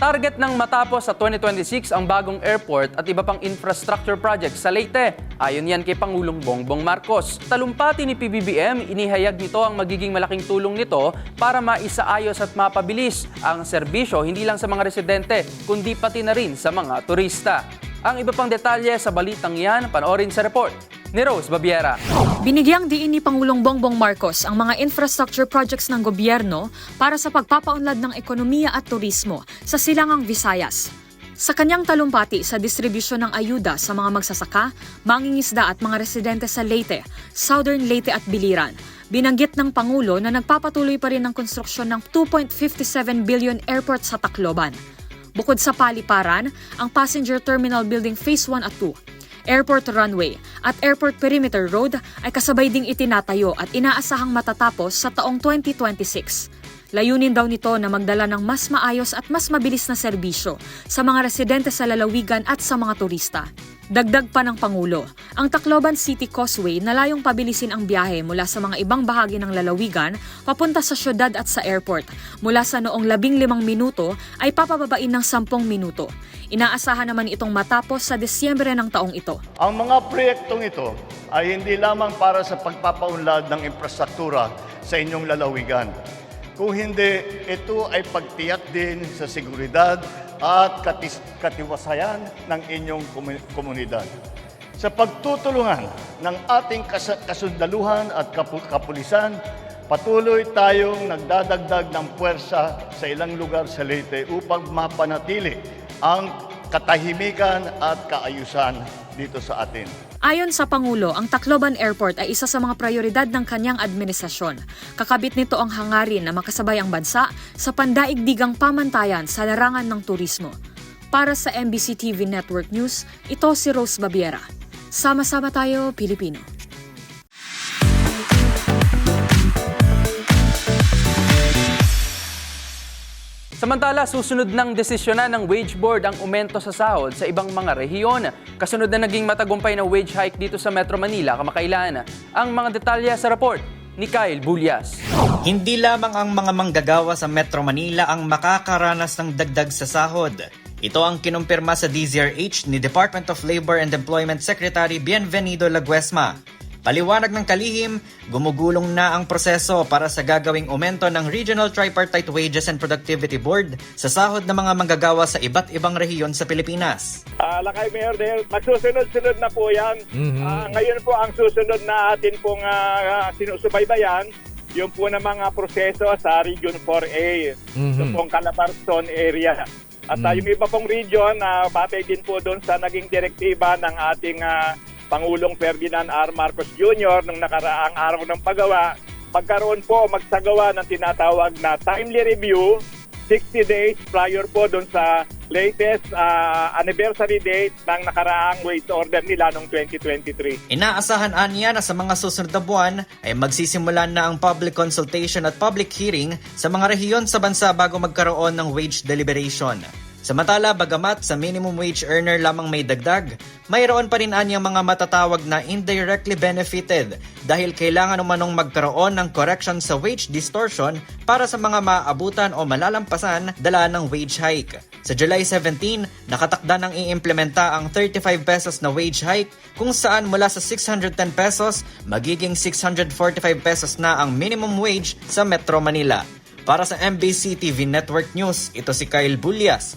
Target ng matapos sa 2026 ang bagong airport at iba pang infrastructure projects sa Leyte. Ayon yan kay Pangulong Bongbong Marcos. Talumpati ni PBBM, inihayag nito ang magiging malaking tulong nito para maisaayos at mapabilis ang serbisyo hindi lang sa mga residente, kundi pati na rin sa mga turista. Ang iba pang detalye sa balitang yan, panoorin sa report ni Rose Babiera. Binigyang diin ni Pangulong Bongbong Marcos ang mga infrastructure projects ng gobyerno para sa pagpapaunlad ng ekonomiya at turismo sa silangang Visayas. Sa kanyang talumpati sa distribusyon ng ayuda sa mga magsasaka, mangingisda at mga residente sa Leyte, Southern Leyte at Biliran, binanggit ng Pangulo na nagpapatuloy pa rin ang konstruksyon ng 2.57 billion airport sa Tacloban. Bukod sa paliparan, ang Passenger Terminal Building Phase 1 at 2, Airport Runway at Airport Perimeter Road ay kasabay ding itinatayo at inaasahang matatapos sa taong 2026. Layunin daw nito na magdala ng mas maayos at mas mabilis na serbisyo sa mga residente sa lalawigan at sa mga turista. Dagdag pa ng Pangulo, ang Tacloban City Causeway na layong pabilisin ang biyahe mula sa mga ibang bahagi ng lalawigan papunta sa syudad at sa airport. Mula sa noong 15 minuto ay papababain ng 10 minuto. Inaasahan naman itong matapos sa Disyembre ng taong ito. Ang mga proyektong ito ay hindi lamang para sa pagpapaunlad ng infrastruktura sa inyong lalawigan. Kung hindi, ito ay pagtiyak din sa seguridad at katis- katiwasayan ng inyong komu- komunidad. Sa pagtutulungan ng ating kas- kasundaluhan at kapu- kapulisan, patuloy tayong nagdadagdag ng puwersa sa ilang lugar sa Leyte upang mapanatili ang katahimikan at kaayusan dito sa atin. Ayon sa Pangulo, ang Tacloban Airport ay isa sa mga prioridad ng kanyang administrasyon. Kakabit nito ang hangarin na makasabay ang bansa sa pandaigdigang pamantayan sa larangan ng turismo. Para sa MBC TV Network News, ito si Rose Babiera. Sama-sama tayo, Pilipino. Samantala, susunod ng desisyonan ng wage board ang umento sa sahod sa ibang mga rehiyon. Kasunod na naging matagumpay na wage hike dito sa Metro Manila kamakailan. Ang mga detalye sa report ni Kyle Bulyas. Hindi lamang ang mga manggagawa sa Metro Manila ang makakaranas ng dagdag sa sahod. Ito ang kinumpirma sa DZRH ni Department of Labor and Employment Secretary Bienvenido Laguesma. Paliwanag ng kalihim, gumugulong na ang proseso para sa gagawing aumento ng Regional Tripartite Wages and Productivity Board sa sahod ng mga manggagawa sa iba't ibang rehiyon sa Pilipinas. Ah, Lakay Mayor Dale, magsusunod-sunod na po yan. Ah, ngayon po ang susunod na atin pong ah, sinusubaybayan, yung po na mga proseso sa Region 4A, yung pong Calabarzon area. At ah, yung iba pong region, na batay din po doon sa naging direktiba ng ating ah, Pangulong Ferdinand R. Marcos Jr. nung nakaraang araw ng paggawa, pagkaroon po magsagawa ng tinatawag na timely review 60 days prior po doon sa latest ah, anniversary date ng nakaraang wage order nila noong 2023. Inaasahan aniya na sa mga susunod na buwan ay magsisimulan na ang public consultation at public hearing sa mga rehiyon sa bansa bago magkaroon ng wage deliberation. Samantala, bagamat sa minimum wage earner lamang may dagdag, mayroon pa rin anyang mga matatawag na indirectly benefited dahil kailangan umanong magkaroon ng correction sa wage distortion para sa mga maabutan o malalampasan dala ng wage hike. Sa July 17, nakatakda ng iimplementa ang 35 pesos na wage hike kung saan mula sa 610 pesos, magiging 645 pesos na ang minimum wage sa Metro Manila. Para sa MBC TV Network News, ito si Kyle Bulyas.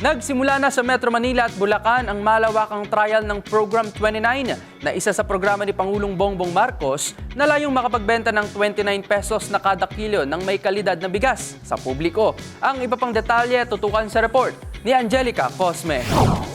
Nagsimula na sa Metro Manila at Bulacan ang malawakang trial ng Program 29 na isa sa programa ni Pangulong Bongbong Marcos na layong makapagbenta ng 29 pesos na kada kilo ng may kalidad na bigas sa publiko. Ang iba pang detalye tutukan sa report ni Angelica Cosme.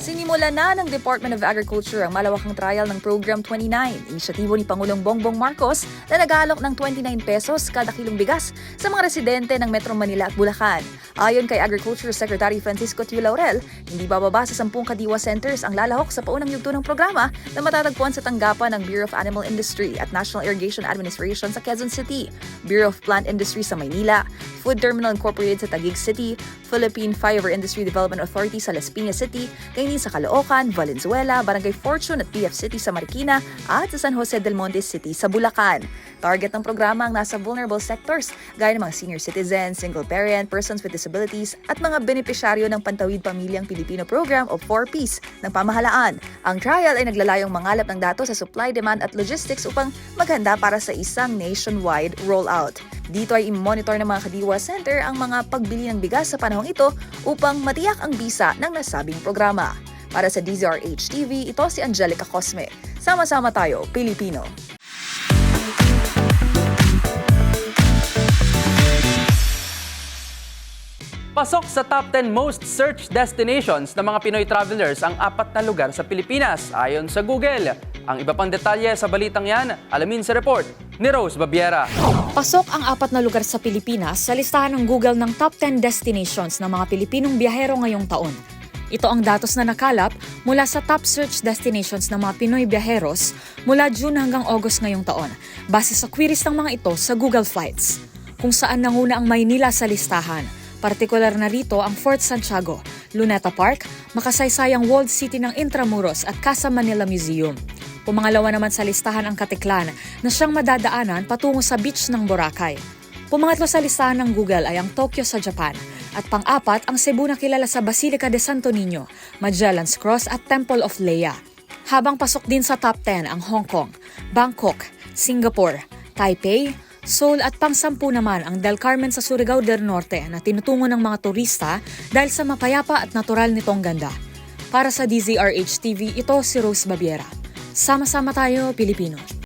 Sinimula na ng Department of Agriculture ang malawakang trial ng Program 29, inisyatibo ni Pangulong Bongbong Marcos na nag-aalok ng 29 pesos kada kilong bigas sa mga residente ng Metro Manila at Bulacan. Ayon kay Agriculture Secretary Francisco Tiu Laurel, hindi bababa sa 10 kadiwa centers ang lalahok sa paunang yugto ng programa na matatagpuan sa tanggapan ng Bureau of Animal Industry at National Irrigation Administration sa Quezon City, Bureau of Plant Industry sa Maynila, Food Terminal Incorporated sa Taguig City, Philippine Fiber Industry Development Authority sa Las Piñas City, kainin sa Caloocan, Valenzuela, Barangay Fortune at PF City sa Marikina at sa San Jose del Monte City sa Bulacan. Target ng programa ang nasa vulnerable sectors gaya ng mga senior citizens, single parent, persons with disabilities at mga benepisyaryo ng Pantawid Pamilyang Pilipino Program o 4Ps ng pamahalaan. Ang trial ay naglalayong mangalap ng datos sa supply, demand at logistics upang maghanda para sa isang nationwide rollout. Dito ay i-monitor ng mga Kadiwa Center ang mga pagbili ng bigas sa panahong ito upang matiyak ang bisa ng nasabing programa. Para sa DZRH TV, ito si Angelica Cosme. Sama-sama tayo, Pilipino. Pasok sa top 10 most searched destinations ng mga Pinoy travelers ang apat na lugar sa Pilipinas ayon sa Google. Ang iba pang detalye sa balitang yan, alamin sa report ni Rose Babiera. Pasok ang apat na lugar sa Pilipinas sa listahan ng Google ng top 10 destinations ng mga Pilipinong biyahero ngayong taon. Ito ang datos na nakalap mula sa top search destinations ng mga Pinoy biyaheros mula June hanggang August ngayong taon, base sa queries ng mga ito sa Google Flights. Kung saan nanguna ang Maynila sa listahan, partikular na rito ang Fort Santiago, Luneta Park, makasaysayang walled city ng Intramuros at Casa Manila Museum. Pumangalawa naman sa listahan ang Katiklan na siyang madadaanan patungo sa beach ng Boracay. Pumangatlo sa listahan ng Google ay ang Tokyo sa Japan at pang-apat ang Cebu na kilala sa Basilica de Santo Niño, Magellan's Cross at Temple of Leia. Habang pasok din sa top 10 ang Hong Kong, Bangkok, Singapore, Taipei, Seoul at pang-sampu naman ang Del Carmen sa Surigao del Norte na tinutungo ng mga turista dahil sa mapayapa at natural nitong ganda. Para sa DZRH TV, ito si Rose Babiera. Sama-sama tayo, Pilipino.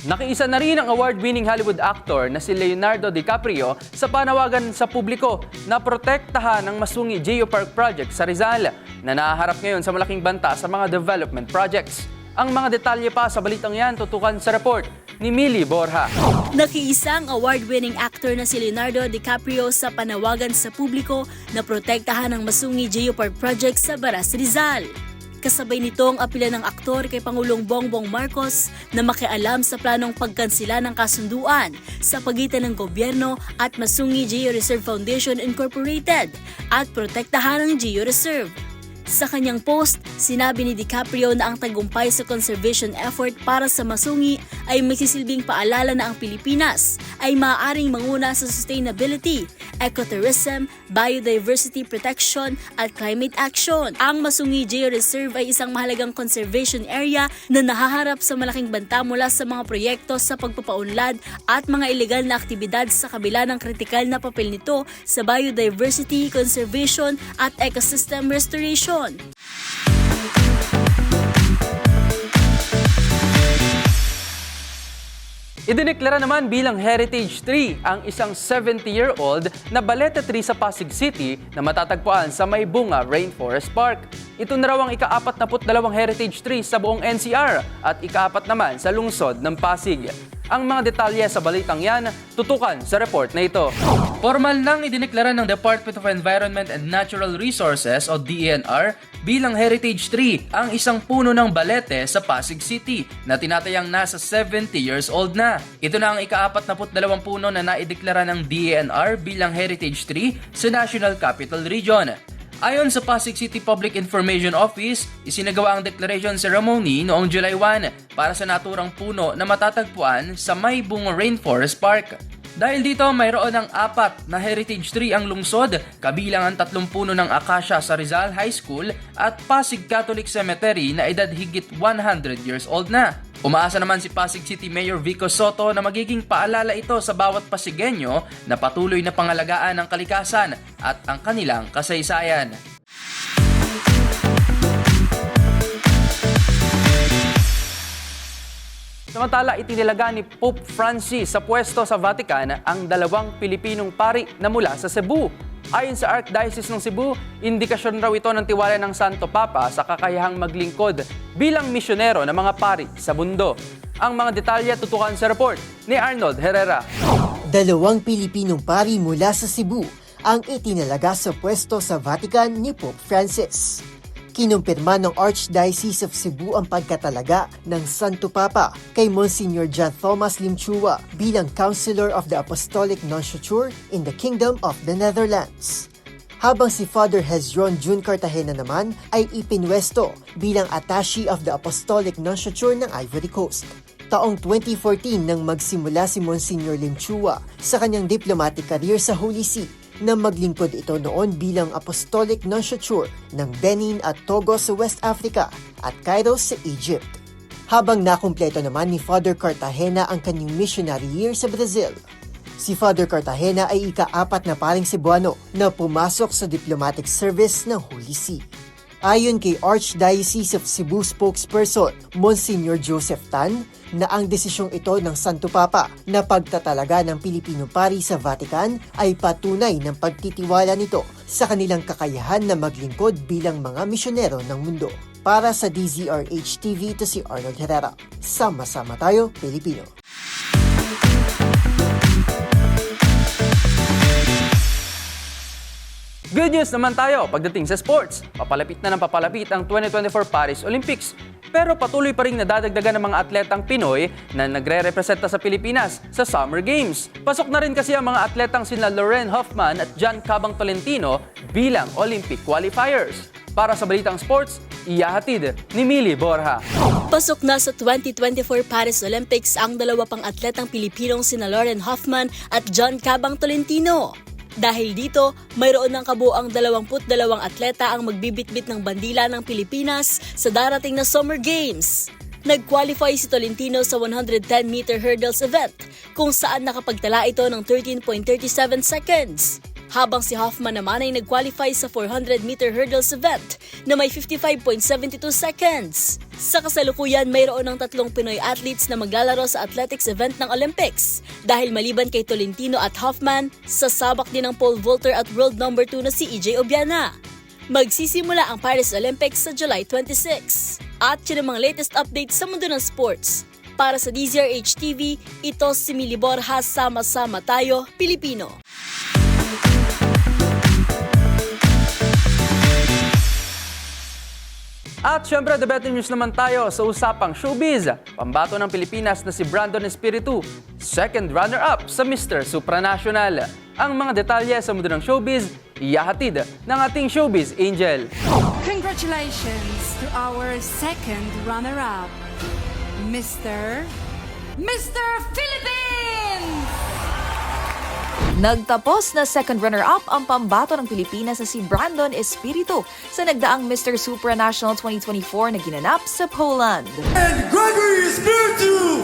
Nakiisa na rin ang award-winning Hollywood actor na si Leonardo DiCaprio sa panawagan sa publiko na protektahan ang Masungi Geopark Project sa Rizal na nahaharap ngayon sa malaking banta sa mga development projects. Ang mga detalye pa sa balitang yan tutukan sa report ni Millie Borja. Nakiisang award-winning actor na si Leonardo DiCaprio sa panawagan sa publiko na protektahan ang Masungi Geopark Project sa Baras Rizal. Kasabay nito ang apela ng aktor kay Pangulong Bongbong Marcos na makialam sa planong pagkansila ng kasunduan sa pagitan ng gobyerno at Masungi Geo Reserve Foundation Incorporated at protektahan ang Geo Reserve. Sa kanyang post, sinabi ni DiCaprio na ang tagumpay sa conservation effort para sa Masungi ay magsisilbing paalala na ang Pilipinas ay maaaring manguna sa sustainability, ecotourism, biodiversity protection at climate action. Ang Masungi Geo Reserve ay isang mahalagang conservation area na nahaharap sa malaking banta mula sa mga proyekto sa pagpapaunlad at mga ilegal na aktibidad sa kabila ng kritikal na papel nito sa biodiversity, conservation at ecosystem restoration. Leon. Idineklara naman bilang Heritage Tree ang isang 70-year-old na balete tree sa Pasig City na matatagpuan sa Maybunga Rainforest Park. Ito na raw ang ika-42 heritage tree sa buong NCR at ika-4 naman sa lungsod ng Pasig. Ang mga detalye sa balitang yan, tutukan sa report na ito. Formal nang idineklara ng Department of Environment and Natural Resources o DENR bilang Heritage Tree ang isang puno ng balete sa Pasig City na tinatayang nasa 70 years old na. Ito na ang ika-42 puno na naideklara ng DENR bilang Heritage Tree sa National Capital Region. Ayon sa Pasig City Public Information Office, isinagawa ang declaration ceremony noong July 1 para sa naturang puno na matatagpuan sa Maybung Rainforest Park. Dahil dito, mayroon ng apat na heritage tree ang lungsod, kabilang ang tatlong puno ng Acacia sa Rizal High School at Pasig Catholic Cemetery na edad higit 100 years old na. Umaasa naman si Pasig City Mayor Vico Soto na magiging paalala ito sa bawat Pasigenyo na patuloy na pangalagaan ng kalikasan at ang kanilang kasaysayan. Samantala, itinilaga ni Pope Francis sa pwesto sa Vatican ang dalawang Pilipinong pari na mula sa Cebu. Ayon sa Archdiocese ng Cebu, indikasyon raw ito ng tiwala ng Santo Papa sa kakayahang maglingkod bilang misyonero ng mga pari sa mundo. Ang mga detalye tutukan sa report ni Arnold Herrera. Dalawang Pilipinong pari mula sa Cebu ang itinalaga sa pwesto sa Vatican ni Pope Francis. Kinumpirma ng Archdiocese of Cebu ang pagkatalaga ng Santo Papa kay Monsignor John Thomas Limchua bilang Counselor of the Apostolic Nunciature in the Kingdom of the Netherlands. Habang si Father Hezron June Cartagena naman ay ipinwesto bilang Attaché of the Apostolic Nunciature ng Ivory Coast. Taong 2014 nang magsimula si Monsignor Limchua sa kanyang diplomatic career sa Holy See na maglingkod ito noon bilang Apostolic Nunciature ng Benin at Togo sa West Africa at Cairo sa Egypt. Habang nakumpleto naman ni Father Cartagena ang kanyang missionary year sa Brazil. Si Father Cartagena ay ika-apat na paring Cebuano na pumasok sa diplomatic service ng Holy See. Ayon kay Archdiocese of Cebu spokesperson Monsignor Joseph Tan, na ang desisyong ito ng Santo Papa na pagtatalaga ng Pilipino pari sa Vatican ay patunay ng pagtitiwala nito sa kanilang kakayahan na maglingkod bilang mga misyonero ng mundo. Para sa DZRH TV, ito si Arnold Herrera. Sama-sama tayo, Pilipino. Good news naman tayo pagdating sa sports. Papalapit na ng papalapit ang 2024 Paris Olympics. Pero patuloy pa rin nadadagdagan ng mga atletang Pinoy na nagre-representa sa Pilipinas sa Summer Games. Pasok na rin kasi ang mga atletang sina Loren Hoffman at John Cabang Tolentino bilang Olympic qualifiers. Para sa Balitang Sports, iyahatid ni Mili Borja. Pasok na sa 2024 Paris Olympics ang dalawa pang atletang Pilipinong sina Lauren Hoffman at John Cabang Tolentino. Dahil dito, mayroon ng kabuang 22 atleta ang magbibitbit ng bandila ng Pilipinas sa darating na Summer Games. Nag-qualify si Tolentino sa 110-meter hurdles event kung saan nakapagtala ito ng 13.37 seconds. Habang si Hoffman naman ay nag-qualify sa 400-meter hurdles event na may 55.72 seconds. Sa kasalukuyan, mayroon ng tatlong Pinoy athletes na maglalaro sa athletics event ng Olympics. Dahil maliban kay Tolentino at Hoffman, sasabak din ang pole vaulter at world number 2 na si EJ Obiana. Magsisimula ang Paris Olympics sa July 26. At yun ang mga latest updates sa mundo ng sports. Para sa DZRH TV, ito si Mili Borja, sama-sama tayo, Pilipino. At syempre, the better news naman tayo sa usapang showbiz. Pambato ng Pilipinas na si Brandon Espiritu, second runner-up sa Mr. Supranational. Ang mga detalye sa mundo ng showbiz, iyahatid ng ating showbiz angel. Congratulations to our second runner-up, Mr. Mr. Philippines! Nagtapos na second runner-up ang pambato ng Pilipinas na si Brandon Espiritu sa nagdaang Mr. Supranational 2024 na ginanap sa Poland. Gregory Espiritu,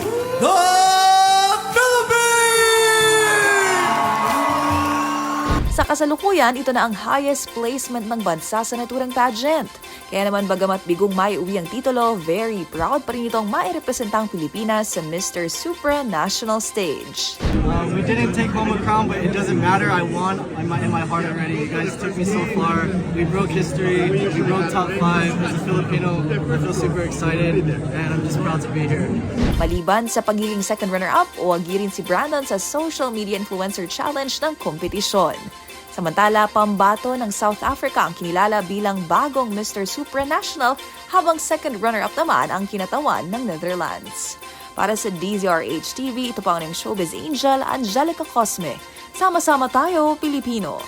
kasalukuyan, ito na ang highest placement ng bansa sa naturang pageant. Kaya naman bagamat bigong may uwi ang titulo, very proud pa rin itong mairepresenta ang Pilipinas sa Mr. Supranational stage. Um, we didn't take home a crown, but it doesn't matter. I won in my, in my heart already. You guys took me so far. We broke history. We broke top five. As a Filipino, I feel super excited, and I'm just proud to be here. Maliban sa pagiging second runner-up, uwagi rin si Brandon sa Social Media Influencer Challenge ng kompetisyon. Samantala, pambato ng South Africa ang kinilala bilang bagong Mr. Supranational habang second runner-up naman ang kinatawan ng Netherlands. Para sa DZRH TV, ito pa ang showbiz angel, Angelica Cosme. Sama-sama tayo, Pilipino.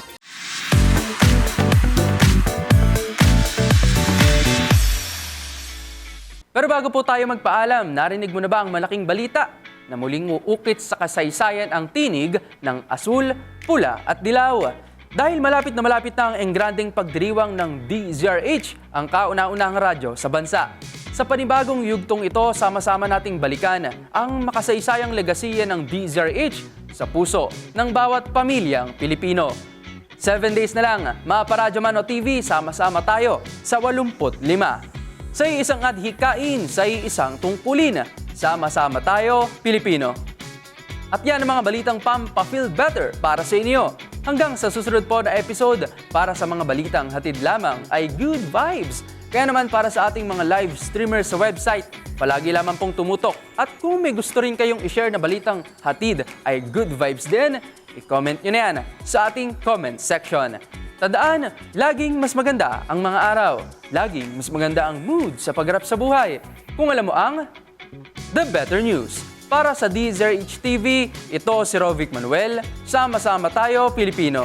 Pero bago po tayo magpaalam, narinig mo na ba ang malaking balita na muling uukit sa kasaysayan ang tinig ng asul, pula at dilaw? Dahil malapit na malapit na ang engranding pagdiriwang ng DZRH, ang kauna-unahang radyo sa bansa. Sa panibagong yugtong ito, sama-sama nating balikan ang makasaysayang legasiya ng DZRH sa puso ng bawat pamilyang Pilipino. 7 days na lang, maparadyo man o TV, sama-sama tayo sa 85. Sa isang adhikain, sa isang tungkulin. Sama-sama tayo, Pilipino. At yan ang mga balitang pampa-feel better para sa inyo. Hanggang sa susunod po na episode, para sa mga balitang hatid lamang ay good vibes. Kaya naman para sa ating mga live streamers sa website, palagi lamang pong tumutok. At kung may gusto rin kayong i-share na balitang hatid ay good vibes din, i-comment nyo na yan sa ating comment section. Tandaan, laging mas maganda ang mga araw. Laging mas maganda ang mood sa pagharap sa buhay. Kung alam mo ang The Better News. Para sa DZRH TV, ito si Rovic Manuel. Sama-sama tayo, Pilipino.